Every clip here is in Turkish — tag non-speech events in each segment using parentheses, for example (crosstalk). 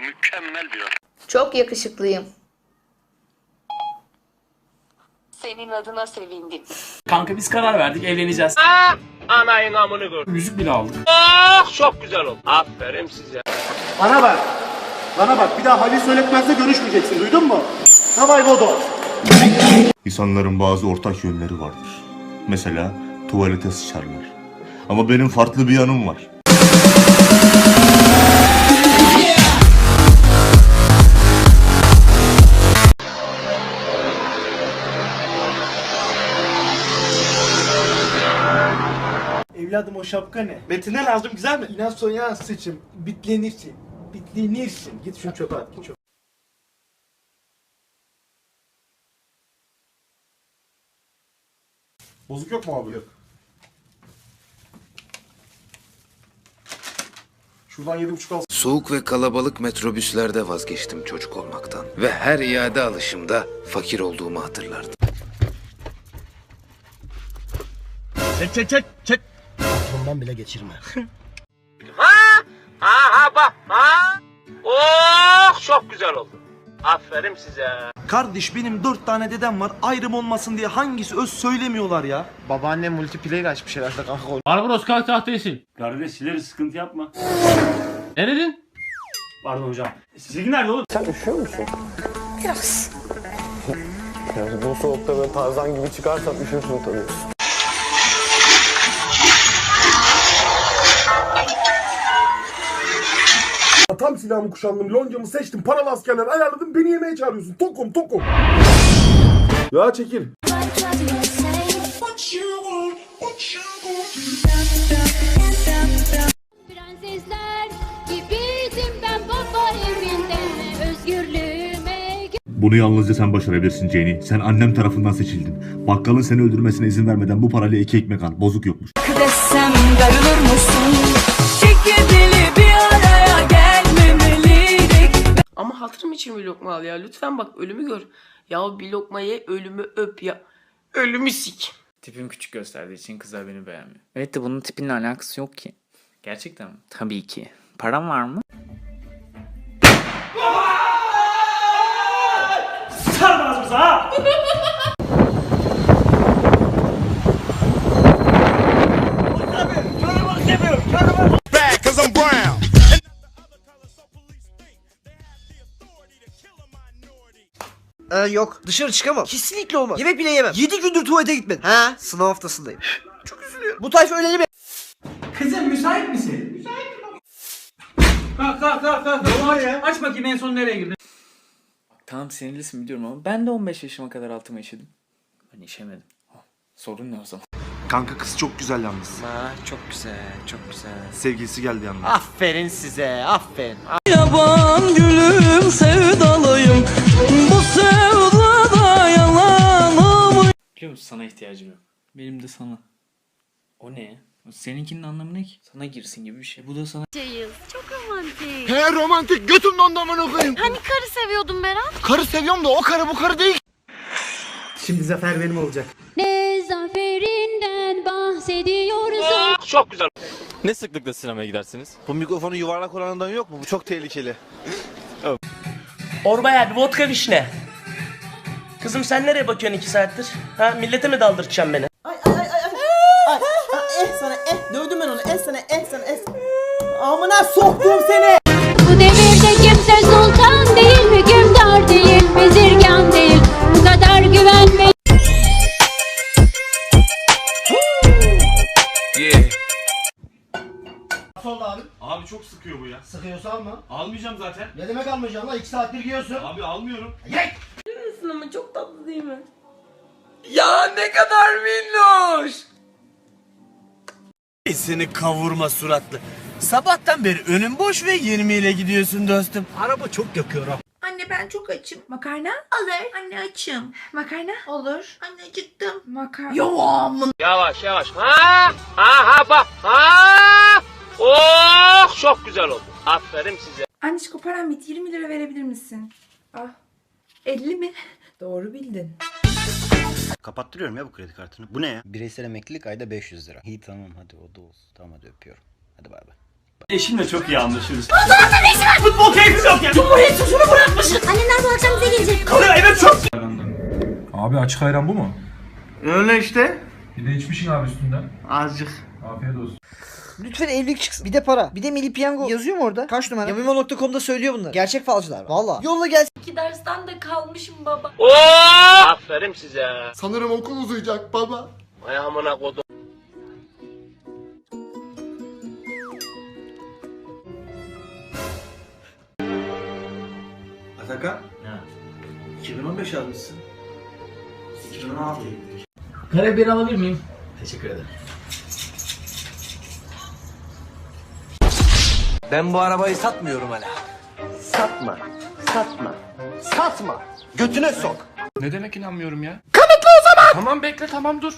Mükemmel bir adam. Çok yakışıklıyım. Senin adına sevindim. Kanka biz karar verdik evleneceğiz. Anayın amını gör. Müzik bile aldık. Ah çok güzel oldu. Aferin size. Bana bak. Bana bak bir daha Halil Söyletmez'le görüşmeyeceksin duydun mu? Davay Vodo. İnsanların bazı ortak yönleri vardır. Mesela tuvalete sıçarlar. Ama benim farklı bir yanım var. Evladım o şapka ne? Betine lazım güzel mi? İnan soyan sıçım. Bitlenirsin. Bitlenirsin. Git şunu çöpe at. Git çöpe. Bozuk yok mu abi? Yok. Şuradan yedi buçuk al. Soğuk ve kalabalık metrobüslerde vazgeçtim çocuk olmaktan. Ve her iade alışımda fakir olduğumu hatırlardım. (laughs) Ha ha bak ha. Oh çok güzel oldu. Aferin size. Kardeş benim dört tane dedem var ayrım olmasın diye hangisi öz söylemiyorlar ya. Babaannem multiplayer açmış herhalde kanka. Barbaros kalk tahtayı sil. Kardeş sileriz sıkıntı yapma. Ne dedin? Pardon hocam. Silgi nerede oğlum? Bu soğukta böyle tarzan gibi çıkarsam üşürsün tabii. Tam silahımı kuşandım, loncamı seçtim, paralı askerler ayarladım, beni yemeğe çağırıyorsun. Tokum tokum. Ya çekil. Prensesler gibiydim ben baba evinde özgürlüğüme Bunu yalnızca sen başarabilirsin Jenny. Sen annem tarafından seçildin. Bakkalın seni öldürmesine izin vermeden bu parayla iki ekmek al. Bozuk yokmuş. desem darılır mısın? Hatırım için bir lokma al ya. Lütfen bak ölümü gör. Ya bir lokma ye ölümü öp ya. Ölümü sik. Tipim küçük gösterdiği için kızlar beni beğenmiyor. Evet de bunun tipinle alakası yok ki. Gerçekten mi? Tabii ki. Param var mı? Ee, yok dışarı çıkamam. Kesinlikle olmaz. Yemek bile yemem. 7 gündür tuvalete gitmedim. Ha sınav haftasındayım. Çok üzülüyorum. Bu tayfa öyle mi? Kızım müsait misin? Müsaitim Kalk kalk kalk kalk. Aç, aç bakayım en son nereye girdin? Tamam sinirlisin biliyorum ama ben de 15 yaşıma kadar altıma işedim. Ben işemedim. Ha, Sorun ne o zaman? Kanka kız çok güzel yalnız. Ha, çok güzel çok güzel. Sevgilisi geldi yanına. Aferin size aferin. Yaban gülüm musun sana ihtiyacım yok. Benim de sana. O ne? Seninkinin anlamı ne ki? Sana girsin gibi bir şey. Bu da sana Çok romantik. He romantik götüm dondu amına koyayım. Hani karı seviyordun Berat? Karı seviyorum da o karı bu karı değil. Şimdi zafer benim olacak. Ne zaferinden bahsediyoruz. Ah çok güzel. Ne sıklıkla sinemaya gidersiniz? Bu mikrofonu yuvarlak olanından yok mu? Bu çok tehlikeli. Orbaya bir vodka vişne. Kızım sen nereye bakıyorsun iki saattir? Ha millete mi daldırtacaksın beni? Eh sana eh dövdüm ben onu eh sana eh sana eh. Amına soktum seni. Bu devirde kimse sultan değil, hükümdar değil, bezirgan değil. Bu kadar güvenme. Abi çok sıkıyor bu ya. Sıkıyorsa alma. Almayacağım zaten. Ne demek almayacaksın lan? 2 saattir giyiyorsun. Abi almıyorum. Ama çok tatlı değil mi? Ya ne kadar minnoş. Seni kavurma suratlı. Sabahtan beri önüm boş ve 20 ile gidiyorsun dostum. Araba çok yakıyor ha. Anne ben çok açım. Makarna? Olur. Anne açım. Makarna? Olur. Anne acıktım. Makarna. Yavaş yavaş. Ha ha ha bak ha. Oh çok güzel oldu. Aferin size. Anneciğim param bitti. 20 lira verebilir misin? Ah. 50 mi? Doğru bildin. Kapattırıyorum ya bu kredi kartını. Bu ne ya? Bireysel emeklilik ayda 500 lira. İyi tamam hadi o da olsun. Tamam hadi öpüyorum. Hadi bay bay. Eşimle çok iyi anlaşırız. Futbol keyfi yok ya. Cumhuriyet sözünü bırakmışsın. Annemler bu akşam bize gelecek. Kalıyor evet çok. Abi açık ayran bu mu? Öyle işte. Bir de içmişsin abi üstünden. Azıcık. Afiyet olsun. Lütfen evlilik çıksın. Bir de para. Bir de Milli Piyango. Yazıyor mu orada? Kaç numara? Yamimo.com'da söylüyor bunlar. Gerçek falcılar. Valla. Yolla gelsin. İki dersten de kalmışım baba. Oh! Aferin size. Sanırım okul uzayacak baba. Ay amına kodum. Atakan. Ne? 2015 yazmışsın. 2016. Karabiber alabilir miyim? Teşekkür ederim. Ben bu arabayı satmıyorum hala. Satma. Satma. Satma. Götüne sok. Ne demek inanmıyorum ya? Kanıtla o zaman. Tamam bekle tamam dur.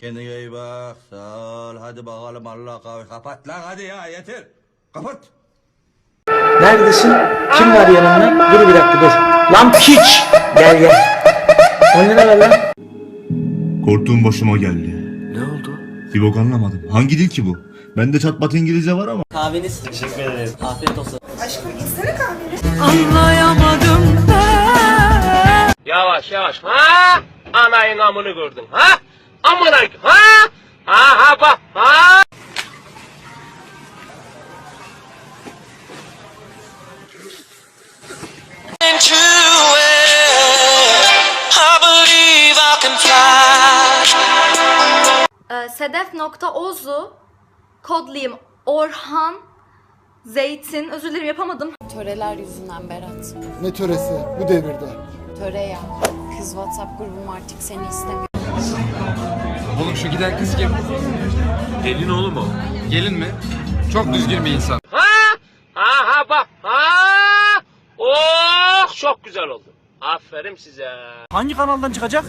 Kendine iyi bak. Sağ ol. Hadi bakalım Allah kahve. Kapat lan hadi ya yeter. Kapat. Neredesin? Kim var yanında? Dur bir dakika dur. Lan piç. Gel gel. 10 lira ver lan. Korktuğum başıma geldi. Bir bok anlamadım. Hangi dil ki bu? Bende çatpat İngilizce var ama. Kahveniz. Teşekkür ederim. Afiyet olsun. Yavaş yavaş. Ha? Anayın amını gördün. Ha? Amına ha? Ha ha bak. Ha? Sedef.ozu kodlayayım Orhan Zeytin özür dilerim yapamadım. Töreler yüzünden Berat. Ne töresi bu devirde? Töre ya. Kız WhatsApp grubum artık seni istemiyor. Oğlum şu giden kız kim? Gelin oğlum o. Gelin mi? Çok düzgün bir insan. Ha? Ha ha bak. Ha? Oh çok güzel oldu. Aferin size. Hangi kanaldan çıkacak?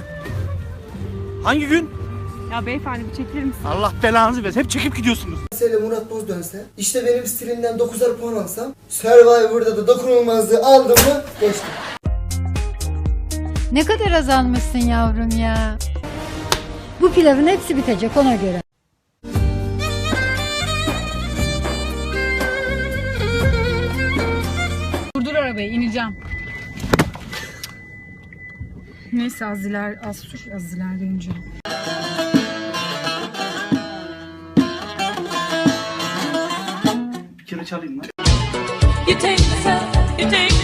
Hangi gün? Ya beyefendi bir çekilir misin? Allah belanızı versin. Hep çekip gidiyorsunuz. Mesela Murat Boz dönse. işte benim stilimden 9'ar puan alsam. Survivor'da da dokunulmazlığı aldım mı geçtim. Ne kadar azalmışsın yavrum ya. Bu pilavın hepsi bitecek ona göre. Durdur arabayı ineceğim. Neyse az iler, az sür, az ileride çalayım mı? You take the, you take